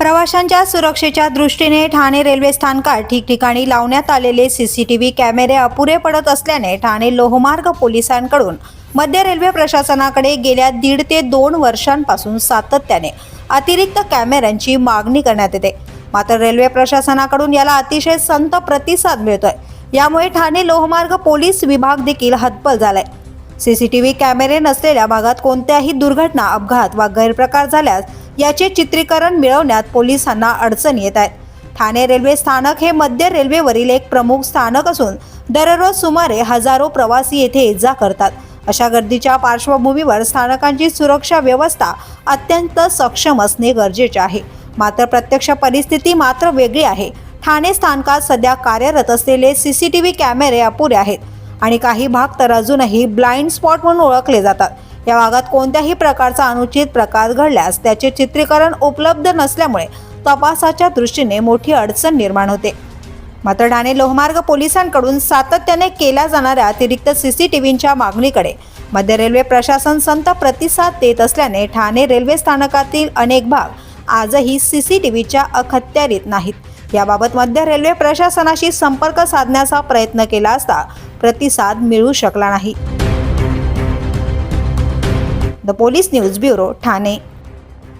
प्रवाशांच्या सुरक्षेच्या दृष्टीने ठाणे रेल्वे स्थानकात ठिकठिकाणी लावण्यात आलेले सीसीटीव्ही कॅमेरे अपुरे पडत असल्याने ठाणे लोहमार्ग पोलिसांकडून मध्य रेल्वे प्रशासनाकडे गेल्या दीड ते दोन वर्षांपासून सातत्याने अतिरिक्त कॅमेऱ्यांची मागणी करण्यात येते. मात्र रेल्वे प्रशासनाकडून याला अतिशय संत प्रतिसाद मिळतोय. यामुळे ठाणे लोहमार्ग पोलीस विभाग देखील हतबल झालाय. सीसीटीव्ही कॅमेरे नसलेल्या भागात कोणत्याही दुर्घटना अपघात वा गैरप्रकार झाल्यास याचे चित्रीकरण मिळवण्यात पोलिसांना अडचण येत आहेत ठाणे रेल्वे स्थानक हे मध्य रेल्वेवरील एक प्रमुख स्थानक असून दररोज सुमारे हजारो प्रवासी येथे ये जा करतात. अशा गर्दीच्या पार्श्वभूमीवर स्थानकांची सुरक्षा व्यवस्था अत्यंत सक्षम असणे गरजेचे आहे. मात्र प्रत्यक्ष परिस्थिती मात्र वेगळी आहे. ठाणे स्थानकात सध्या कार्यरत असलेले सीसीटीव्ही कॅमेरे अपुरे आहेत. आणि काही भाग तर अजूनही ब्लाइंड स्पॉट म्हणून ओळखले जातात. या भागात कोणत्याही प्रकारचा अनुचित प्रकार घडल्यास त्याचे चित्रीकरण उपलब्ध नसल्यामुळे तपासाच्या दृष्टीने मोठी अडचण निर्माण होते. मात्र ठाणे लोहमार्ग पोलिसांकडून सातत्याने केल्या जाणाऱ्या अतिरिक्त सी सी टी व्हीच्या मागणीकडे मध्य रेल्वे प्रशासन संत प्रतिसाद देत असल्याने ठाणे रेल्वे स्थानकातील अनेक भाग आजही सी सी टी व्हीच्या अखत्यारीत नाहीत. याबाबत मध्य रेल्वे प्रशासनाशी संपर्क साधण्याचा प्रयत्न केला असता प्रतिसाद मिळू शकला नाही. The police news bureau Thane.